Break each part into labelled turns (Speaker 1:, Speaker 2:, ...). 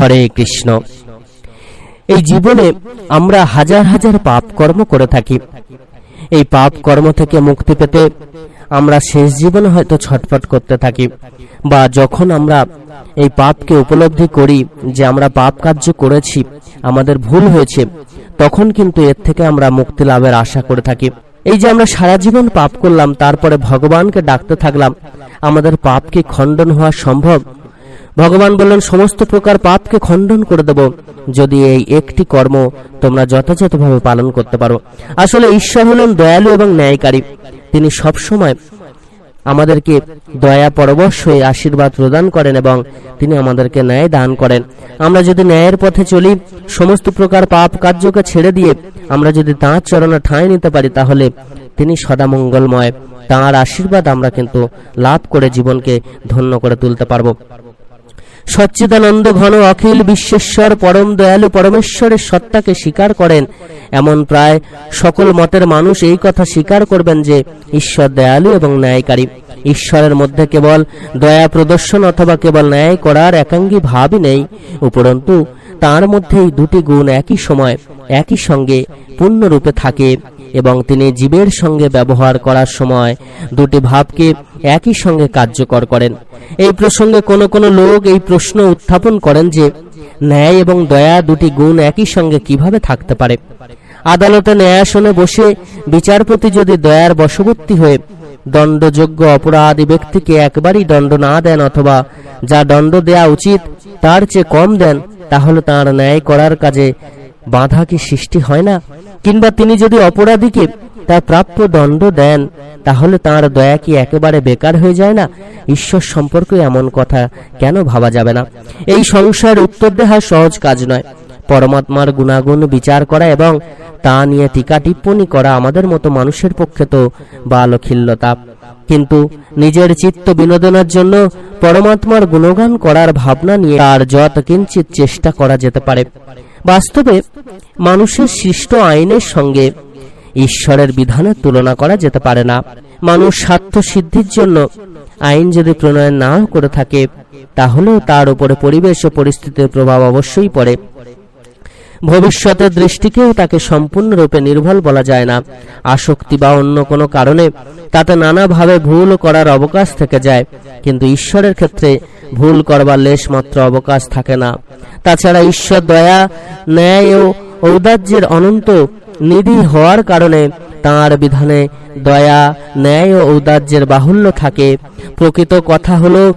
Speaker 1: হরে কৃষ্ণ। এই জীবনে আমরা হাজার হাজার পাপ কর্ম করে থাকি। এই পাপ কর্ম থেকে মুক্তি পেতে আমরা শেষ জীবনে হয়তো ছটফট করতে থাকি বা যখন আমরা এই পাপকে উপলব্ধি করি যে আমরা পাপ কার্য করেছি, আমাদের ভুল হয়েছে, তখন কিন্তু এর থেকে আমরা মুক্তি লাভের আশা করে থাকি। এই যে আমরা সারা জীবন পাপ করলাম, তারপরে ভগবানকে ডাকতে থাকলাম, আমাদের পাপ কি খণ্ডন হওয়া সম্ভব? ভগবান বললেন, সমস্ত প্রকার পাপকে খণ্ডন করে দেব। যদি এই একটি কর্ম তোমরা যথাযথভাবে পালন করতে পারো। আসলে ঈশ্বর হলেন দয়ালু এবং ন্যায়কারী। তিনি সবসময় আমাদেরকে দয়া, পরবশ হয়ে আশীর্বাদ প্রদান করেন এবং তিনি আমাদেরকে ন্যায় দান করেন। আমরা যদি ন্যায়ের পথে চলি, সমস্ত প্রকার পাপ কার্যকে ছেড়ে দিয়ে আমরা যদি তাঁর চরণে ঠাঁই নিতে পারি, তাহলে তিনি সদা মঙ্গলময়। তাঁর আশীর্বাদ আমরা কিন্তু লাভ করে জীবনকে ধন্য করে তুলতে পারব। সচ্চিদানন্দ ঘন অখিল বিশ্বেশ্বর পরম দয়ালু পরমেশ্বরের সত্তাকে স্বীকার করেন। এমন প্রায় সকল মতের মানুষ এই কথা স্বীকার করবেন যে, ঈশ্বর দয়ালু এবং ন্যায়কারী। ঈশ্বরের মধ্যে কেবল দয়া প্রদর্শন অথবা কেবল ন্যায় করার একাঙ্গী ভাবই নেই, উপরন্তু তার মধ্যেই দুটি গুণ একই সময়, একই সঙ্গে পূর্ণরূপে থাকে। এবং তিনি জীবের সঙ্গে ব্যবহার করার সময় দুটি ভাবকে একই সঙ্গে কার্যকর করেন। এই প্রসঙ্গে কোনো কোনো লোক এই প্রশ্ন উত্থাপন করেন যে, ন্যায় এবং দয়া দুটি গুণ একই সঙ্গে কীভাবে থাকতে পারে? আদালতে ন্যায়াসনে বসে বিচারপতি যদি দয়ার বশবর্তী হয়ে দণ্ডযোগ্য অপরাধী ব্যক্তিকে একবারই দণ্ড না দেন অথবা যা দণ্ড দেয়া উচিত তার চেয়ে কম দেন, তাহলে তার ন্যায় করার কাজে বাধা কি সৃষ্টি হয় না? কিংবা তিনি যদি অপরাধীকে তার প্রাপ্য দণ্ড দেন, তাহলে তার দয়া কি একেবারে বেকার হয়ে যায় না? ঈশ্বর সম্পর্কে এমন কথা কেন ভাবা যাবে না? এই সংসার উত্তর দেওয়া সহজ কাজ নয়। পরমাত্মার গুণাগুণ বিচার করা এবং তা নিয়ে টিকা টিপ্পণী করা আমাদের মতো মানুষের পক্ষে তো বালখিল্যতা। কিন্তু নিজের চিত্ত বিনোদনের জন্য পরমাত্মার গুণগান করার ভাবনা নিয়ে তার যত কিঞ্চিত চেষ্টা করা যেতে পারে। বাস্তবে মানুষের সৃষ্ট আইনের সঙ্গে ঈশ্বরের বিধানের তুলনা করা যেতে পারে না। মানুষ স্বার্থ সিদ্ধির জন্য আইন যদি প্রণয়ন না করে থাকে, তাহলেও তার উপরে পরিবেশ ও পরিস্থিতির প্রভাব অবশ্যই পড়ে। ভবিষ্যতের দৃষ্টিকেও তাকে সম্পূর্ণরূপে নির্ভর বলা যায় না। আসক্তি বা অন্য কোনো কারণে তাতে নানাভাবে ভুল করার অবকাশ থেকে যায়। কিন্তু ঈশ্বরের ক্ষেত্রে ভুল করবার লেশ মাত্র অবকাশ থাকে না। তাছাড়া ঈশ্বর দয়া, ন্যায় ও ঔদার্যের অনন্ত নিধি হওয়ার কারণে তাঁর বিধানে দয়া, ন্যায় ও ঔদার্যের বাহুল্য থাকে। প্রকৃত কথা হলো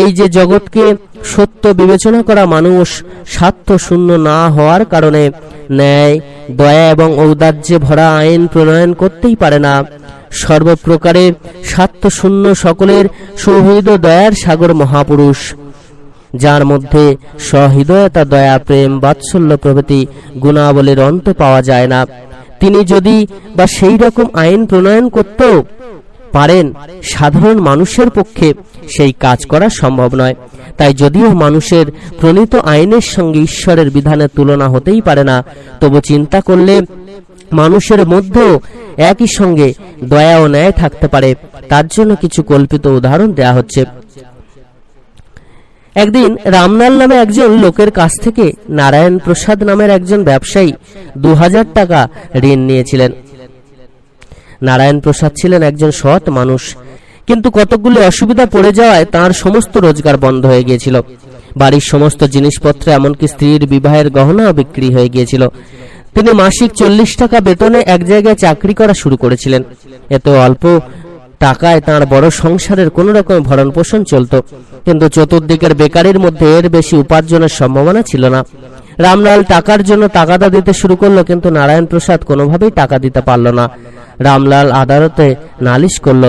Speaker 1: এই যে জগৎকে সত্য বিবেচনা করা মানুষ স্বার্থ শূন্য না হওয়ার কারণে ন্যায়, দয়া এবং ঔদার্যে ভরা আইন প্রণয়ন করতেই পারে না। সর্বপ্রকারে স্বার্থ শূন্য সকলের সৌহৃদ দয়ার সাগর মহাপুরুষ, যার মধ্যে সহৃদয়তা, দয়া, প্রেম, বাৎসল্য প্রভৃতি গুণাবলীর অন্ত পাওয়া যায় না। তিনি যদি বা সেই রকম আইন প্রণয়ন করতেও পারেন, সাধারণ মানুষের পক্ষে সেই কাজ করা সম্ভব নয়। তাই যদিও মানুষের প্রণীত আইনের সঙ্গে ঈশ্বরের বিধানের তুলনা হতেই পারে না, তবু চিন্তা করলে মানুষের মধ্যেও একই সঙ্গে দয়া ও ন্যায় থাকতে পারে। তার জন্য কিছু কল্পিত উদাহরণ দেয়া হচ্ছে। একদিন রামলাল নামে একজন লোকের কাছ থেকে নারায়ণ প্রসাদ নামের একজন ব্যবসায়ী দু হাজার টাকা ঋণ নিয়েছিলেন। নারায়ণ প্রসাদ ছিলেন একজন সৎ মানুষ। কিন্তু কতকগুলি অসুবিধা পড়ে যাওয়ায় তার সমস্ত রোজগার বন্ধ হয়ে গিয়েছিল। বাড়ির সমস্ত জিনিসপত্র, এমনকি স্ত্রীর বিবাহের গহনাও বিক্রি হয়ে গিয়েছিল। তিনি মাসিক চল্লিশ টাকা বেতনে এক জায়গায় চাকরি করা শুরু করেছিলেন। এত অল্প টাকায় তার বড় সংসারের কোন রকম ভরণ পোষণ চলত। কিন্তু চতুর্দিকের বেকারির মধ্যে এর বেশি উপার্জনের সম্ভাবনা ছিল না। রামলাল টাকার জন্য টাকাটা দিতে শুরু করল, কিন্তু নারায়ণ প্রসাদ কোনোভাবেই টাকা দিতে পারল না। রামলাল আদালতে নালিশ করল,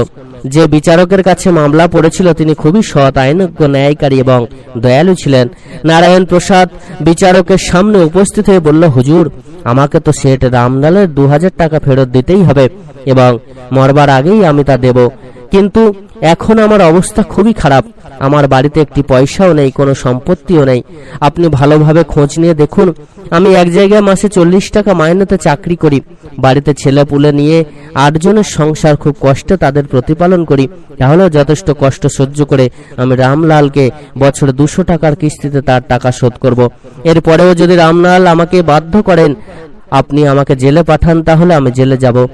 Speaker 1: যে বিচারকের কাছে মামলা পড়েছিল, তিনি খুবই সৎ, আইনজ্ঞ, ন্যায়কারী এবং দয়ালু ছিলেন। নারায়ণ প্রসাদ বিচারকের সামনে উপস্থিত হয়ে বলল, হুজুর, আমাকে তো সেট রামলালের দু হাজার টাকা ফেরত দিতেই হবে এবং মরবার আগেই আমি তা দেব। কিন্তু এখন আমার অবস্থা খুবই খারাপ। আমার বাড়িতে একটি পয়সাও নেই, কোনো সম্পত্তিও নেই। আপনি ভালোভাবে খোঁজ নিয়ে দেখুন, আমি এক জায়গায় মাসে চল্লিশ টাকা মাইনেতে চাকরি করি। বাড়িতে ছেলে পুলে নিয়ে আটজনের সংসার খুব কষ্টে তাদের প্রতিপালন করি। তাহলেও যথেষ্ট কষ্ট সহ্য করে আমি রামলালকে বছরে দুশো টাকার কিস্তিতে তার টাকা শোধ করব। এরপরেও যদি রামলাল আমাকে বাধ্য করেন, আপনি আমাকে জেলে পাঠান, তাহলে আমি জেলে যাব।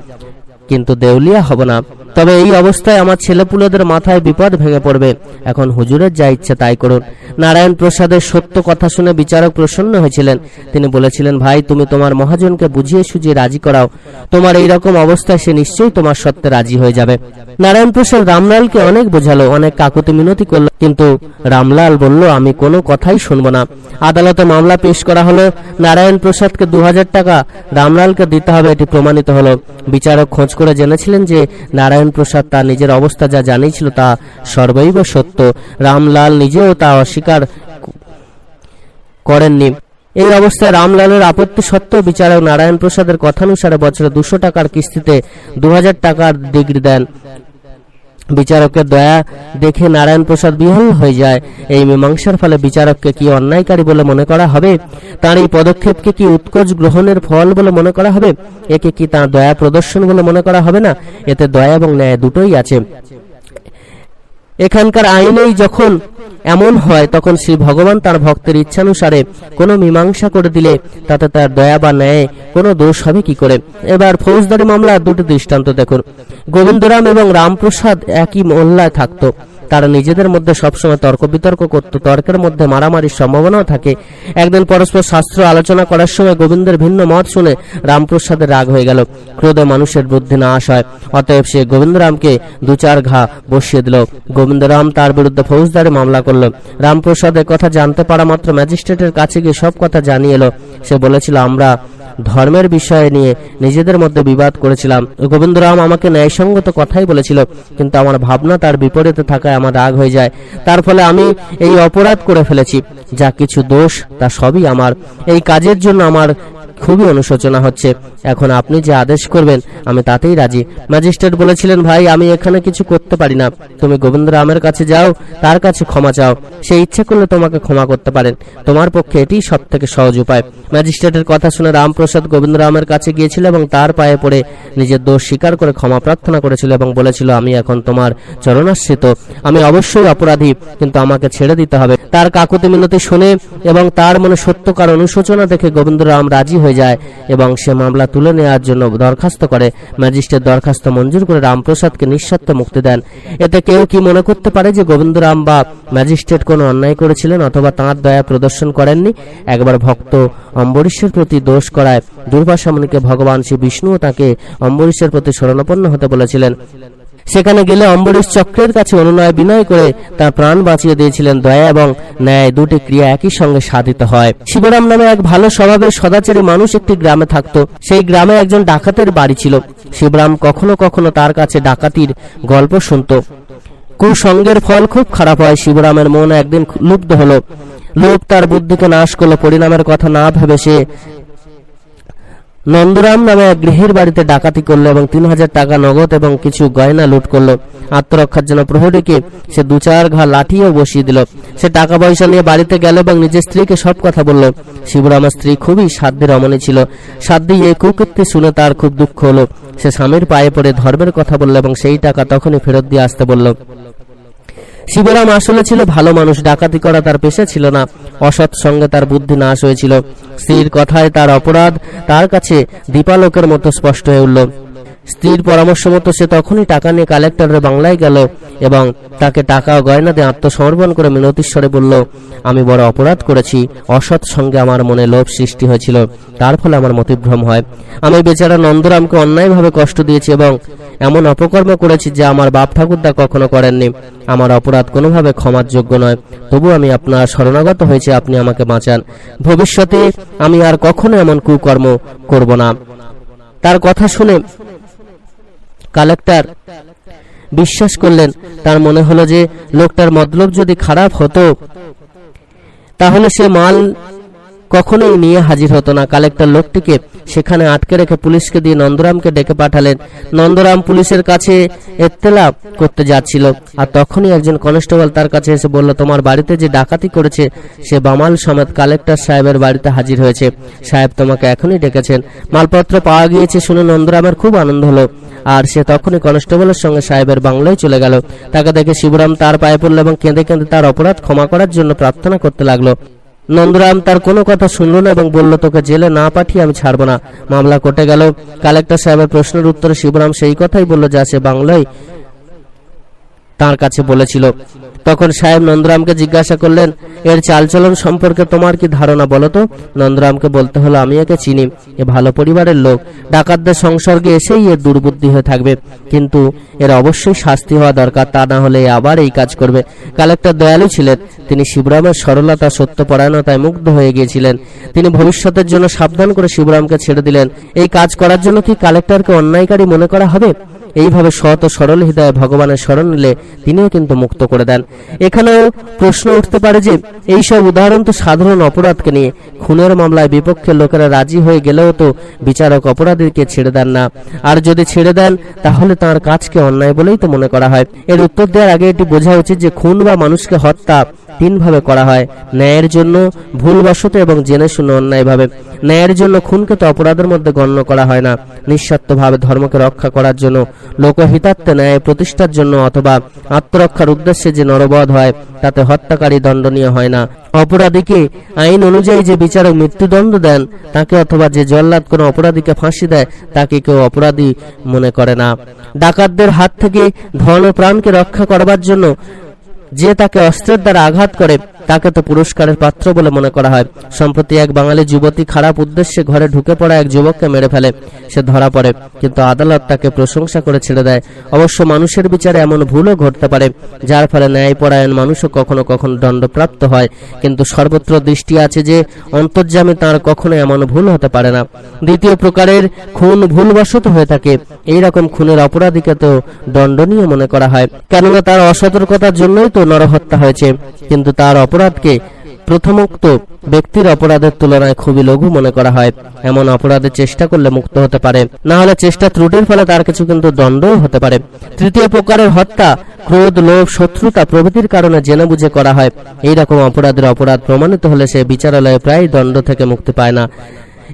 Speaker 1: কিন্তু দেউলিয়া হব না। তবে এই অবস্থায় আমার ছেলেপুলেদের মাথায় বিপদ ভেঙে পড়বে। এখন হুজুরের যা ইচ্ছে তাই করুন। নারায়ণ প্রসাদের সত্য কথা শুনে বিচারক প্রসন্ন হয়েছিলেন। তিনি বলেছিলেন, ভাই, তুমি তোমার মহাজনকে বুঝিয়ে সুঝিয়ে রাজি করাও। তোমার এই রকম অবস্থায় সে নিশ্চয়ই তোমার সত্ত্বে রাজি হয়ে যাবে। নারায়ণ প্রসাদ রামলালকে অনেক বোঝালো, অনেক কাকুতি মিনতি করল, কিন্তু রামলাল বলল, আমি কোনো কথাই শুনব না। আদালতে মামলা পেশ করা হলো নারায়ণ প্রসাদকে দু হাজার টাকা, রামলালকে দিতে হবে। এটি প্রমাণিত হলো। বিচারক খোঁজ করে জেনেছিলেন যে নারায়ণ প্রসাদ তার নিজের অবস্থা যা জানিয়েছিল তা সর্বৈব সত্য। রামলাল নিজেও তা অস্বীকার করেননি। এই অবস্থায় রামলালের আপত্তি সত্ত্বেও বিচারক নারায়ণ প্রসাদের কথানুসারে বছরে দুশো টাকার কিস্তিতে দু হাজার টাকার ডিগ্রি দেন। বিচারকের দয়া দেখে নারায়ণ প্রসাদ বিহল হয়ে যায়। এই মীমাংসার ফলে বিচারককে কি অন্যায়কারী বলে মনে করা হবে? তার এই পদক্ষেপকে কি উৎকোচ গ্রহণের ফল বলে মনে করা হবে? একে কি তার দয়া প্রদর্শন বলে মনে করা হবে না? এতে দয়া এবং ন্যায় দুটোই আছে। এখানকার আইনেই যখন এমন হয়, তখন শ্রী ভগবান তার ভক্তের ইচ্ছানুসারে কোনো মীমাংসা করে দিলে তাতে তার দয়া বা ন্যায় কোনো দোষ হবে কি করে? এবার ফৌজদারি মামলার দুটি দৃষ্টান্ত দেখুন। গোবিন্দরাম এবং রামপ্রসাদ একই মহল্লায় থাকতো। তারা নিজেদের মধ্যে সবসময় তর্ক বিতর্ক করত, তর্কের মধ্যে মারামারির সম্ভাবনাও থাকে। একদিন পরস্পর শাস্ত্র আলোচনা করার সময় গোবিন্দের ভিন্ন মত শুনে রামপ্রসাদের রাগ হয়ে গেল। ক্রোধে মানুষের বুদ্ধি না আসায় অতএব সে গোবিন্দরামকে দু চার ঘা বসিয়ে দিল। গোবিন্দরাম তার বিরুদ্ধে ফৌজদারি মামলা করল। রামপ্রসাদের কথা জানতে পারা মাত্র ম্যাজিস্ট্রেটের কাছে গিয়ে সব কথা জানিয়ে এলো। সে বলেছিল, আমরা ধর্মের বিষয়ে নিয়ে নিজেদের মধ্যে বিবাদ করেছিলাম। গোবিন্দরাম আমাকে ন্যায়সঙ্গত কথাই বলেছিল, কিন্তু আমার ভাবনা তার বিপরীতে থাকায় আমার রাগ হয়ে যায়। তার ফলে আমি এই অপরাধ করে ফেলেছি। যা কিছু দোষ, তা সবই আমার। এই কাজের জন্য আমার খুবই অনুশোচনা হচ্ছে। এখন আপনি যে আদেশ করবেন, আমি তাতেই রাজি। ম্যাজিস্ট্রেট বলেছিলেন, ভাই, আমি এখানে কিছু করতে পারি না। তুমি গোবিন্দরামের কাছে যাও, তার কাছে ক্ষমা চাও। সে ইচ্ছে করলে তোমাকে ক্ষমা করতে পারেন। তোমার পক্ষে এটিই সব থেকে সহজ উপায়। ম্যাজিস্ট্রেটের কথা শুনে রামপ্রসাদ গোবিন্দরামের কাছে গিয়েছিল এবং তার পায়ে পড়ে নিজের দোষ স্বীকার করে ক্ষমা প্রার্থনা করেছিল এবং বলেছিল, আমি এখন তোমার চরণাশ্রিত। আমি অবশ্যই অপরাধী, কিন্তু আমাকে ছেড়ে দিতে হবে। তার কাকুতি মিনতি শুনে এবং তার মনে সত্যকার অনুশোচনা দেখে গোবিন্দরাম রাজি হয়ে যায় এবং সে মামলা তুলে নেওয়ার জন্য দরখাস্ত করে। ম্যাজিস্ট্রেট দরখাস্ত মঞ্জুর করে রামপ্রসাদকে নিঃস্বার্থ মুক্তি দেন। এতে কেউ কি মনে করতে পারে যে গোবিন্দরাম বা ম্যাজিস্ট্রেট কোনো অন্যায় করেছিলেন অথবা তাঁর দয়া প্রদর্শন করেননি? একবার ভক্ত অম্বরীশের প্রতি দোষ করায় দুর্বাসা মুনিকে ভগবান শ্রী বিষ্ণুও তাকে অম্বরীশের প্রতি শরণাপন্ন হতে বলেছিলেন। সেখানে গেলে অম্বরীশ চক্রের কাছে অনুনয় বিনয় করে তার প্রাণ বাঁচিয়ে দিয়েছিলেন দয়া এবং ন্যায়। দুটি ক্রিয়া একই সঙ্গে সাধিত হয়। শিবরাম নামে এক ভালো স্বভাবের সদাচারী মানুষ একটি গ্রামে থাকত। সেই গ্রামে একজন ডাকাতের বাড়ি ছিল। শিবরাম কখনো কখনো তার কাছে ডাকাতির গল্প শুনত। কুসঙ্গের ফল খুব খারাপ হয়। শিবরামের মন একদিন লুব্ধ হলো। লোভ তার বুদ্ধিকে নাশ করল। পরিণামের কথা না ভেবে সে নন্দরাম নামে এক গৃহের বাড়িতে ডাকাতি করল এবং তিন হাজার টাকা নগদ এবং কিছু গয়না লুট করল। আত্মরক্ষার জন্য প্রহরীকে সে দু চার ঘা লাঠিও বসিয়ে দিল। সে টাকা পয়সা নিয়ে বাড়িতে গেল এবং নিজের স্ত্রীকে সব কথা বলল। শিবরামের স্ত্রী খুবই সাধ্যের রমণী ছিল। সাধ্যি এই কুকীর্তি শুনে তার খুব দুঃখ হলো। সে স্বামীর পায়ে পড়ে ধর্মের কথা বলল এবং সেই টাকা তখনই ফেরত দিয়ে আসতে বলল। শিবরাম আসলে ছিল ভালো মানুষ, ডাকাতি করা তার পেশা ছিল না। অসৎ সঙ্গে তার বুদ্ধি নাশ হয়েছিল। স্ত্রীর কথায় তার অপরাধ তার কাছে দীপালোকের মতো স্পষ্ট হয়ে উঠল। স্ত্রীর পরামর্শ মতো সে তখনই টাকা নিয়ে কালেক্টরের বাংলায় গেল এবং তাকে টাকা ও গয়না দিয়ে আত্মসমর্পণ করে মিনতিস্বরে বলল, আমি বড় অপরাধ করেছি। অসৎ সঙ্গে আমার মনে লোভ সৃষ্টি হয়েছিল। তার ফলে আমার মতিভ্রম হয়। আমি বেচারা নন্দরামকে অন্যায়ভাবে কষ্ট দিয়েছি এবং এমন অপকর্ম করেছি যে আমার বাপ ঠাকুরদা কখনো করেননি। আমার অপরাধ কোনোভাবে ক্ষমার যোগ্য নয়। তবু আমি আপনার শরণাগত হয়েছে, আপনি আমাকে বাঁচান। ভবিষ্যতে আমি আর কখনো এমন কুকর্ম করব না। তার কথা শুনে কালেক্টর বিশ্বাস করলেন, তার মনে হলো যে লোকটার মতলব যদি খারাপ হতো, তাহলে সে মাল কখনোই নিয়ে হাজির হতো না। কালেক্টর লোকটিকে সেখানে আটকে রেখে পুলিশকে দিয়ে নন্দরামকে ডেকে পাঠালেন। নন্দরাম পুলিশের কাছে এত্তেলা করতে যাচ্ছিল। আর তখনই একজন কনস্টেবল তার কাছে এসে বলল, তোমার বাড়িতে যে ডাকাতি করেছে, সে বামাল সমেত কালেক্টর সাহেবের বাড়িতে হাজির হয়েছে। সাহেব তোমাকে এখনই ডেকেছেন। মালপত্র পাওয়া গিয়েছে শুনে নন্দরামের খুব আনন্দ হলো। আর সে তখনই কনস্টেবলের সঙ্গে সাহেবের বাংলায় চলে গেল। তাকে দেখে শিবরাম তার পায়ে পড়ল এবং কেঁদে কেঁদে তার অপরাধ ক্ষমা করার জন্য প্রার্থনা করতে লাগল। নন্দরাম তার কোনো কথা শুনল না এবং বলল, তোকে জেলে না পাঠিয়ে আমি ছাড়বো না। মামলা কোর্টে গেল। কালেক্টর সাহেবের প্রশ্নের উত্তরে শিবরাম সেই কথাই বলল, যে আছে বাংলায় তার কাছে বলেছিল, তখন সাহেব নন্দরামকে জিজ্ঞাসা করলেন, এর চালচলন সম্পর্কে তোমার কি ধারণা বলো তো? নন্দরামকে বলতে হলো, আমি একে চিনি, এ ভালো পরিবারের লোক। ডাকাতদের সংসর্গে এসেই এর দুর্বুদ্ধি হয়ে থাকবে। কিন্তু এর অবশ্যই শাস্তি হওয়া দরকার, তা না হলে আবার এই কাজ করবে। কালেক্টর দয়ালু ছিলেন। তিনি শিবরামের সরলতা, সত্যপরায়ণতায় মুগ্ধ হয়ে গিয়েছিলেন। তিনি ভবিষ্যতের জন্য সাবধান করে শিবরামকে ছেড়ে দিলেন। এই কাজ করার জন্য কি কালেক্টরকে অন্যায়কারী মনে করা হবে? এইভাবে সৎ ও সরল হৃদয়ে ভগবানের শরণ নিলে তিনিও কিন্তু মুক্ত করে দেন। এখানেও প্রশ্ন উঠতে পারে যে এই সব উদাহরণ তো সাধারণ অপরাধকে নিয়ে খুনের মামলায় বিপক্ষের লোকেরা রাজি হয়ে গেলেও তো বিচারক অপরাধীকে ছেড়ে দেন না। আর যদি ছেড়ে দেন, তাহলে তার কাজকে অন্যায় বলেই তো মনে করা হয়। এর উত্তর দেওয়ার আগে এটি বোঝা উচিত যে, খুন বা মানুষকে হত্যা তিনভাবে করা হয়। ন্যায়ের জন্য ভুলবশত এবং জেনে শুনে অন্যায়ভাবে। ন্যায়ের জন্য খুনকে তো অপরাধের মধ্যে গণ্য করা হয় না। নিঃস্বার্থভাবে ধর্মকে রক্ষা করার জন্য লোকহিতার্থে ন্যায় প্রতিষ্ঠার জন্য অথবা আত্মরক্ষার উদ্দেশ্যে যে নরবধ হয়, তাতে হত্যাকারী দণ্ডনীয় হয় না। অপরাধীকে আইন অনুযায়ী যে বিচারক মৃত্যুদণ্ড দেন, তাকে অথবা যে জল্লাদ কোনো অপরাধীকে ফাঁসি দেয়, তাকে কেউ অপরাধী মনে করে না। ডাকাতদের হাত থেকে ধন প্রাণকে রক্ষা করবার জন্য যে তাকে অস্ত্রের দ্বারা আঘাত করে তাকে তো পুরস্কারের পাত্র বলে মনে করা হয়। সম্প্রতি এক বাঙালি যুবতী খারাপ উদ্দেশ্যে ঘরে ঢুকে পড়া এক যুবককে মেরে ফেলে। সে ধরা পড়ে, কিন্তু আদালত তাকে প্রশংসা করে ছেড়ে দেয়। অবশ্য মানুষের বিচারে এমন ভুলও ঘটতে পারে, যার ফলে ন্যায়পরায়ণ মানুষও কখনো কখনো দণ্ডপ্রাপ্ত হয়। কিন্তু সর্বত্র দৃষ্টি আছে যে, অন্তর্যামী তার কখনো এমন ভুল হতে পারে না। দ্বিতীয় প্রকারের খুন ভুলবশত হয়ে থাকে। এই রকম খুনের অপরাধীকে তো দণ্ডনীয় মনে করা হয়। কেননা তার অসতর্কতার জন্যই তো নরহত্যা হয়েছে। কিন্তু তার অপরাধকে প্রথমোক্ত ব্যক্তির অপরাধের তুলনায় খুবই লঘু মনে করা হয়। এমন অপরাধে চেষ্টা করলে মুক্ত হতে পারে। না হলে চেষ্টা ত্রুটির ফলে তার কিছু কিন্তু দণ্ডও হতে পারে। তৃতীয় প্রকারের হত্যা, ক্রোধ, লোভ, শত্রুতা প্রভৃতির কারণে জেনে বুঝে করা হয়। এইরকম অপরাধের অপরাধ প্রমাণিত হলে সে বিচারালয়ে প্রায় দণ্ড থেকে মুক্তি পায় না।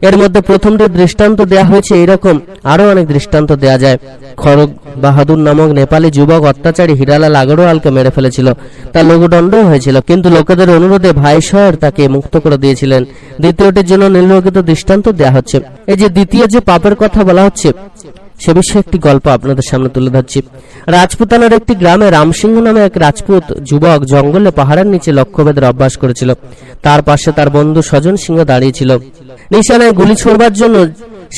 Speaker 1: এর মধ্যে প্রথমটি দৃষ্টান্ত দেয়া হয়েছে এরকম। আরও অনেক দৃষ্টান্ত দেয়া যায়। খড়গ বাহাদুর নামক নেপালি যুবক অত্যাচারী হিরালাল আগরওয়ালকে মেরে ফেলেছিল। তার লঘুদণ্ড হয়েছিল, কিন্তু লোকেদের অনুরোধে ভাইসর তাকে মুক্ত করে দিয়েছিলেন। দ্বিতীয়টির জন্য নির্লোকিত দৃষ্টান্ত দেয়া হচ্ছে। এই যে দ্বিতীয় যে পাপের কথা বলা হচ্ছে সে বিষয়ে একটি গল্প আপনাদের সামনে তুলে ধরছি। রাজপুতানার একটি গ্রামে রামসিংহ নামে এক রাজপুত যুবক জঙ্গলে পাহাড়ের নিচে লক্ষ্যভেদের অভ্যাস করেছিল। তার পাশে তার বন্ধু স্বজন সিংহ দাঁড়িয়েছিল। নিশানায় গুলি ছোড়বার জন্য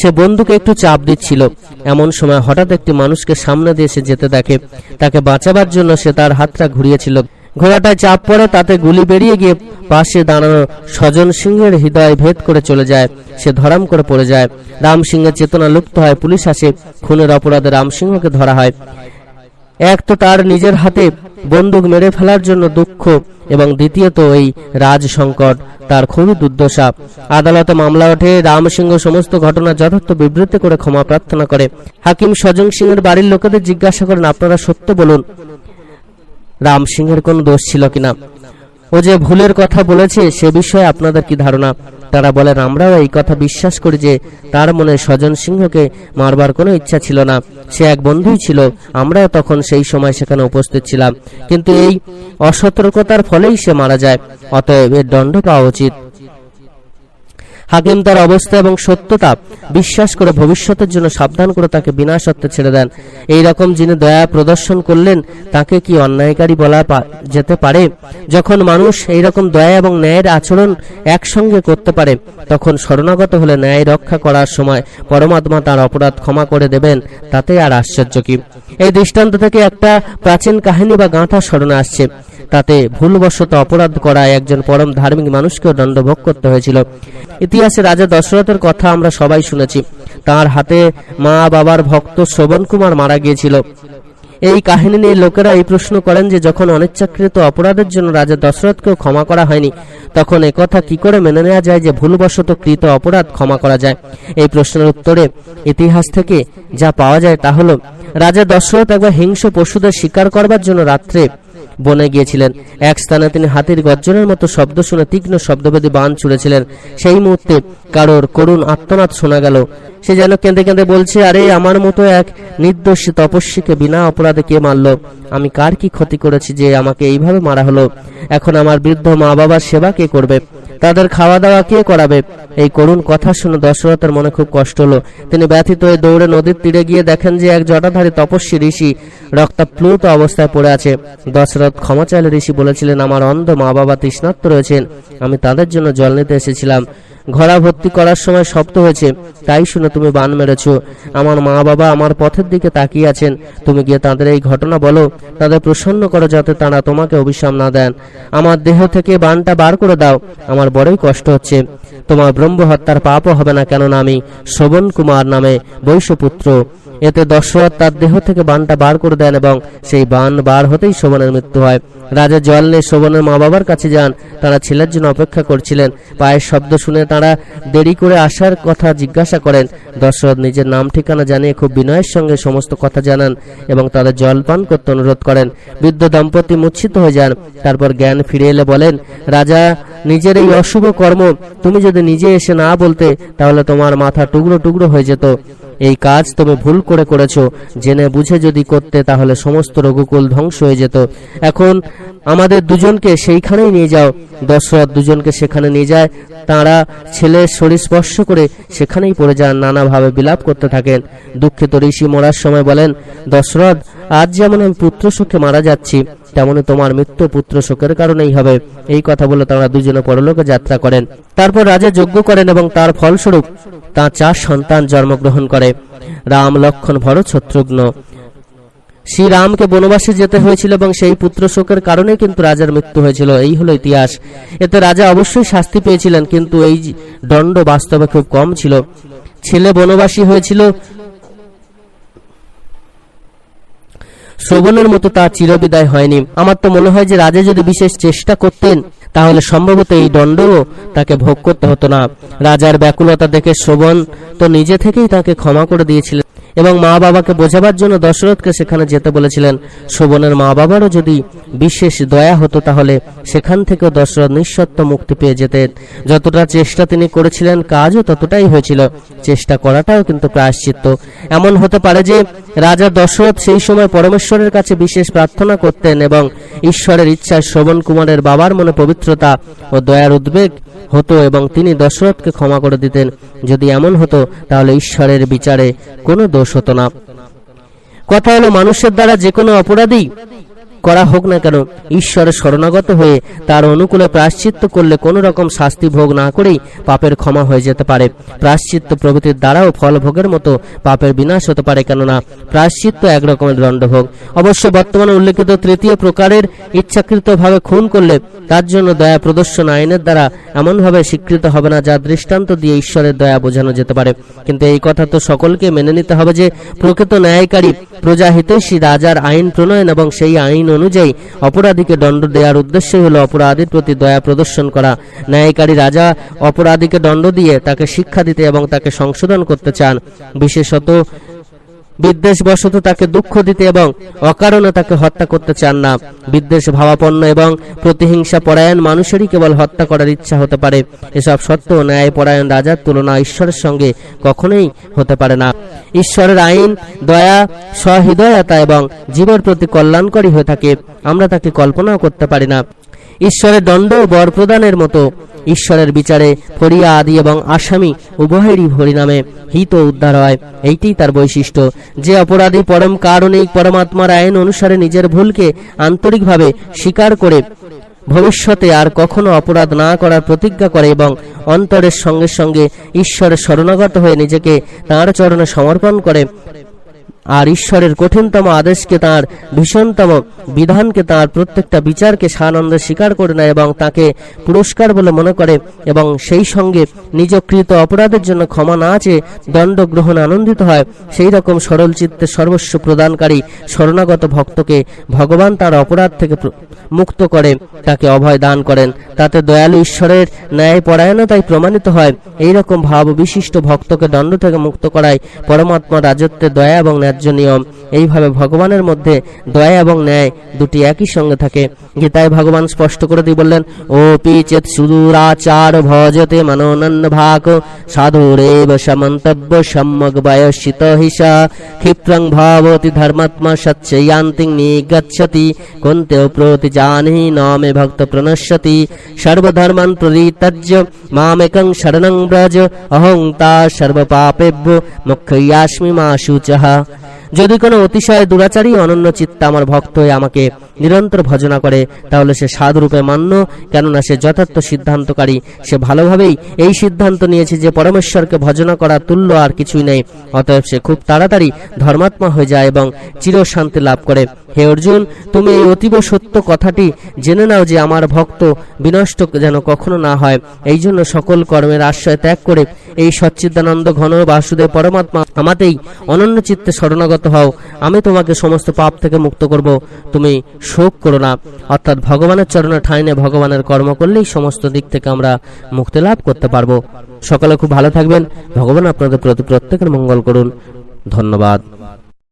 Speaker 1: সে বন্ধুকে একটু চাপ দিচ্ছিল। এমন সময় হঠাৎ একটি মানুষকে সামনে দিয়ে সে যেতে দেখে। তাকে বাঁচাবার জন্য সে তার হাতটা ঘুরিয়েছিল। ঘোড়াটায় চাপ পড়ে, তাতে গুলি বেরিয়ে গিয়ে পাশে দাঁড়ানো স্বজন সিংহের হৃদয় ভেদ করে চলে যায়। সে ধরাম করে পড়ে যায়। রাম সিংহের চেতনা লুপ্ত হয়, পুলিশ আসে, খুনের অপরাধে রাম সিংহকে ধরা হয়। এক তো তার নিজের হাতে বন্দুক মেরে ফেলার জন্য দুঃখ, এবং দ্বিতীয়ত এই রাজ সংকট, তার খুবই দুর্দশা। আদালতে মামলা ওঠে, রাম সিংহ সমস্ত ঘটনা যথার্থ বিবৃতি করে ক্ষমা প্রার্থনা করে। হাকিম সজং সিংহের বাড়ির লোকেদের জিজ্ঞাসা করেন, আপনারা সত্য বলুন? রাম সিংহের কোনো দোষ ছিল কিনা? ও যে ভুলের কথা বলেছে, সে বিষয়ে আপনাদের কি ধারণা? তারা বলেন আমরাও এই কথা বিশ্বাস করি যে, তার মনে স্বজন সিংহকে মারবার কোনো ইচ্ছা ছিল না। সে এক বন্ধুই ছিল। আমরাও তখন সেই সময় সেখানে উপস্থিত ছিলাম। কিন্তু এই অসতর্কতার ফলেই সে মারা যায়। অতএব এর দণ্ড পাওয়া উচিত। হাকিম তার অবস্থা এবং সত্যতা বিশ্বাস করে ভবিষ্যতের জন্য সাবধান করে তাকে বিনা সত্ত্বে ছেড়ে দেন। এই রকম যিনি দয়া প্রদর্শন করলেন, তাকে কি অন্যায়কারী বলা যেতে পারে? যখন মানুষ এই রকম দয়া এবং ন্যায়ের আচরণ একসঙ্গে করতে পারে, তখন শরণাগত হলে ন্যায় রক্ষা করার সময় পরমাত্মা তার অপরাধ ক্ষমা করে দেবেন, তাতে আর আশ্চর্য কি? এই দৃষ্টান্ত থেকে একটা প্রাচীন কাহিনী বা গাঁথা স্মরণে আসছে। তাতে ভুলবশত অপরাধ করা একজন পরম ধার্মিক মানুষকেও দণ্ডভোগ করতে হয়েছিল। ইতিহাসে রাজা দশরথের কথা আমরা সবাই শুনেছি। তার হাতে মা বাবার ভক্ত শ্রবণ কুমার মারা গিয়েছিল। এই কাহিনী নিয়ে লোকেরা এই প্রশ্ন করেন যে, যখন অনিচ্ছাকৃত অপরাধের জন্য রাজা দশরথকেও ক্ষমা করা হয়নি, তখন একথা কি করে মেনে নেওয়া যায় যে ভুলবশত কৃত অপরাধ ক্ষমা করা যায়? এই প্রশ্নের উত্তরে ইতিহাস থেকে যা পাওয়া যায় তা হলো, রাজা দশরথ একবার হিংস্র পশুদের শিকার করবার জন্য রাত্রে বনে গিয়েছিলেন। এক স্থানে তিনি হাতির গর্জনের মতো শব্দ শুনে তীক্ষ্ণ শব্দভেদী বান ছুড়েছিলেন। সেই মুহূর্তে কারোর করুণ আত্মনাদ শোনা গেল। সে যেন কেঁদে কেঁদে বলছে, আরে, আমার মতো এক নির্দোষ তপস্বীকে বিনা অপরাধে কে মারল? আমি কার কি ক্ষতি করেছি যে আমাকে এইভাবে মারা হলো? এখন আমার বৃদ্ধ মা বাবার সেবা কে করবে? তাদের খাওয়া দাওয়া কে করাবে? এই করুণ কথা শুনে দশরথের মনে খুব কষ্ট হলো। তিনি ব্যথিত হয়ে দৌড়ে নদীর তীরে গিয়ে দেখেন যে এক জটাধারী তপস্বী ঋষি রক্তাপ্লুত অবস্থায় পড়ে আছে। দশরথ ক্ষমা চাইলে ঋষি বলেছিলেন, আমার অন্ধ মা বাবা তৃষ্ণার্ত রয়েছেন। আমি তাদের জন্য জল নিতে এসেছিলাম। ঘোড়া ভর্তি করার সময় শব্দ হয়েছে। তাই শুনে তুমি বান মেরেছ। আমার মা বাবা আমার পথের দিকে তাকিয়ে আছেন। তুমি গিয়ে তাদের এই ঘটনা বলো। তাদের প্রসন্ন করো যাতে তারা তোমাকে অভিশাপ না দেন। আমার দেহ থেকে বানটা বার করে দাও। আমার বড়ই কষ্ট হচ্ছে। তোমার ব্রহ্ম হত্যার পাপও হবে না, কেননা আমি শোভন কুমার নামে বৈশ্যপুত্র। এতে দশরথ তার দেহ থেকে বানটা বার করে দেন এবং সেই বান বার হতেই শোভনের মৃত্যু হয়। রাজা জল নিয়ে শোভনের মা বাবার কাছে যান। তারা ছেলের জন্য অপেক্ষা করছিলেন। পায়ের শব্দ শুনে তারা দেরি করে আসার কথা জিজ্ঞাসা করেন। দশরথ নিজের নাম ঠিকানা জানিয়ে খুব বিনয়ের সঙ্গে সমস্ত কথা জানান এবং তাদের জল পান করতে অনুরোধ করেন। বৃদ্ধ দম্পতি মূর্ছিত হয়ে যান। তারপর জ্ঞান ফিরে এলে বলেন, রাজা নিজের এই অশুভ কর্ম তুমি যদি নিজে এসে না বলতে, তাহলে তোমার মাথা টুকরো টুকরো হয়ে যেত। এই কাজ তুমি ভুল করে করেছ। জেনে বুঝে যদি করতে, তাহলে সমস্ত রঘুকুল ধ্বংস হয়ে যেত। এখন আমাদের দুজনকে সেইখানেই নিয়ে যাও। দশরথ দুজনকে সেখানে নিয়ে যায়। তারা ছেলের শরীর স্পর্শ করে সেখানেই পড়ে যান। নানাভাবে বিলাপ করতে থাকেন। দুঃখিত ঋষি মরার সময় বলেন, দশরথ আজ যেমন আমি পুত্র সুখে মারা যাচ্ছি, তেমনি তোমার মৃত্যু পুত্র শোকের কারণেই হবে। এই কথা বলে তারা দুজনে পরলোকে যাত্রা করেন। তারপর রাজা যজ্ঞ করেন এবং তার ফলস্বরূপ তার চার সন্তান জন্মগ্রহণ করে। রাম, লক্ষণ, ভরত, শত্রুঘ্ন। শ্রীরামকে বনবাসে যেতে হয়েছিল এবং সেই পুত্র শোকের কারণে কিন্তু রাজার মৃত্যু হয়েছিল। এই হলো ইতিহাস। এতে রাজা অবশ্যই শাস্তি পেয়েছিলেন, কিন্তু এই দণ্ড বাস্তবে খুব কম ছিল। ছেলে বনবাসী হয়েছিল শ্রবণের মতো তা চিরবিদায় হয়নি। আমার তো মনে হয় যে রাজা যদি বিশেষ চেষ্টা করতেন, তাহলে সম্ভবত এই দণ্ডও তাকে ভোগ করতে হতো না। রাজার ব্যাকুলতা দেখে শ্রবণ তো নিজে থেকেই তাকে ক্ষমা করে দিয়েছিলেন। এবং মা বাবাকে বোঝাবার জন্য দশরথকে সেখানে যেতে বলেছিলেন। শোভনের মা বাবারও যদি বিশেষ দয়া হতো তাহলে সেখান থেকেও দশরথ নিঃসত্ব মুক্তি পেয়ে যেতেন। যতটা চেষ্টা তিনি করেছিলেন, কাজও ততটাই হয়েছিল। চেষ্টা করাটাও কিন্তু প্রায়শ্চিত্ত। এমন হতে পারে যে রাজা দশরথ সেই সময় পরমেশ্বরের কাছে বিশেষ প্রার্থনা করতেন এবং ঈশ্বরের ইচ্ছায় শ্রবণ কুমারের বাবার মনে পবিত্রতা ও দয়ার উদ্বেগ হতো এবং তিনি দশরথকে ক্ষমা করে দিতেন। যদি এমন হতো, তাহলে ঈশ্বরের বিচারে কোনো দোষ হতো না। কথা হলো মানুষের দ্বারা যে কোনো অপরাধী করা হোক না কেন ঈশ্বরের শরণাগত হয়ে তার অনুকূলে প্রায়শ্চিত্ত করলে কোনো রকম শাস্তি ভোগ না করেই পাপের ক্ষমা হয়ে যেতে পারে। প্রায়শ্চিত্ত প্রভৃতির দ্বারাও ফল ভোগের মতো পাপের বিনাশ হতে পারে, কেননা প্রায়শ্চিত্ত একরকমের দণ্ডভোগ। অবশ্য বর্তমানে উল্লেখিত তৃতীয় প্রকারের ইচ্ছাকৃতভাবে খুন করলে তার জন্য দয়া প্রদর্শন আইনের দ্বারা এমনভাবে স্বীকৃত হবে না, যা দৃষ্টান্ত দিয়ে ঈশ্বরের দয়া বোঝানো যেতে পারে। কিন্তু এই কথা তো সকলকে মেনে নিতে হবে যে, প্রকৃত ন্যায়কারী প্রজাহিতৈষী রাজার আইন প্রণয়ন এবং সেই আইন অনুযায়ী অপরাধীকে দণ্ড দেওয়ার উদ্দেশ্য হলো অপরাধীর প্রতি দয়া প্রদর্শন করা। ন্যায়কারী রাজা অপরাধীকে দণ্ড দিয়ে তাকে শিক্ষা দিতে এবং তাকে সংশোধন করতে চান। বিশেষত বিদ্বেষবশত তাকে দুঃখ দিতে এবং অকারণে তাকে হত্যা করতে চান না। বিদ্বেষ ভাবাপন্ন এবং প্রতিহিংসা পরায়ণ মানুষেরই কেবল হত্যা করার ইচ্ছা হতে পারে। এসব সত্ত্বেও ন্যায় পরায়ণ রাজার তুলনা ঈশ্বরের সঙ্গে কখনোই হতে পারে না। ঈশ্বরের আইন, দয়া, সহৃদয়তা এবং জীবের প্রতি কল্যাণকরী হয়ে থাকে। আমরা তাকে কল্পনাও করতে পারি না। ঈশ্বরের দণ্ড বর প্রদানের মতো। ঈশ্বরের বিচারে ফরিয়া আদি এবং আসামি উভয়েরই হরিনামে হিত উদ্ধার হয়। এইটি তার বৈশিষ্ট্য। যে অপরাধী পরম কারণিক পরমাত্মার আইন অনুসারে নিজের ভুলকে আন্তরিকভাবে স্বীকার করে, ভবিষ্যতে আর কখনো অপরাধ না করার প্রতিজ্ঞা করে এবং অন্তরের সঙ্গে সঙ্গে ঈশ্বরের শরণাগত হয়ে নিজেকে তাঁর চরণে সমর্পণ করে আর ঈশ্বরের কঠিনতম আদেশকে তার ভীষণতম বিধানকে তার প্রত্যেকটা বিচারকে সানন্দে স্বীকার করে নেয় এবং তাকে পুরস্কার বলে মনে করে এবং সেই সঙ্গে নিজ কৃত অপরাধের জন্য ক্ষমা না চেয়ে দণ্ড গ্রহণ আনন্দিত হয়। সেই রকম সরল চিত্তে সর্বস্ব প্রদানকারী শরণাগত ভক্তকে ভগবান তার অপরাধ থেকে মুক্ত করে, তাকে অভয় দান করেন। তাতে দয়ালু ঈশ্বরের ন্যায় পরায়ণতাই প্রমাণিত হয়। এই রকম ভাব বিশিষ্ট ভক্তকে দণ্ড থেকে মুক্ত করায় পরমাত্মা রাজত্বে দয়া এবং ন্যায্য নিয়ম। এইভাবে ভগবানের মধ্যে দয়া এবং ন্যায় দুটি একই সঙ্গে থাকে। গীতায় ভগবান স্পষ্ট করে দিয়ে বললেন ও পি চেত সুদূরাচার ভজতে মনোনন্দ ভাগ। সাধুরেব সমন্তব্য সম্যক বয়সিত হিসা। ক্ষিপ্রং ভাবতি ধর্মাত্মা সচ্চয়ান্তি নিগচ্ছতি। কুন্তেও প্রতি জানি নমে ভক্ত প্রণশ্যতি। সর্বধর্মান পরিত্যজ্য মামেকং শরণং ব্রজ। অহং তা সর্বপাপেভ্য মুখ্যাস্মি মা শুচহ যদি কোনো অতিশয় দুরাচারী অনন্য চিত্তা আমার ভক্ত হয়ে আমাকে নিরন্তর ভজনা করে, তাহলে সে সাধুরূপে মান্য, কেননা সে যথার্থ সিদ্ধান্তকারী। সে ভালোভাবেই এই সিদ্ধান্ত নিয়েছে যে পরমেশ্বরকে ভজনা করা তুল্য আর কিছুই নেই। অতএব সে খুব তাড়াতাড়ি ধর্মাত্মা হয়ে যায় এবং চিরশান্তি লাভ করে। হে অর্জুন, তুমি এই অতীব সত্য কথাটি জেনে নাও যে আমার ভক্ত বিনষ্ট যেন কখনো না হয়। এই জন্য সকল কর্মের আশ্রয় ত্যাগ করে এই সচ্চিদানন্দ ঘন বাসুদেব পরমাত্মা আমাতেই অনন্য চিত্তে শরণাগত হও। আমি তোমাকে সমস্ত পাপ থেকে মুক্ত করব। তুমি শোক করো না। অর্থাৎ ভগবানের চরণে ঠাইনে ভগবানের কর্ম করলেই সমস্ত দিক থেকে আমরা মুক্তি লাভ করতে পারব। সকলে খুব ভালো থাকবেন। ভগবান আপনাদের প্রতি প্রত্যেকের মঙ্গল করুন। ধন্যবাদ।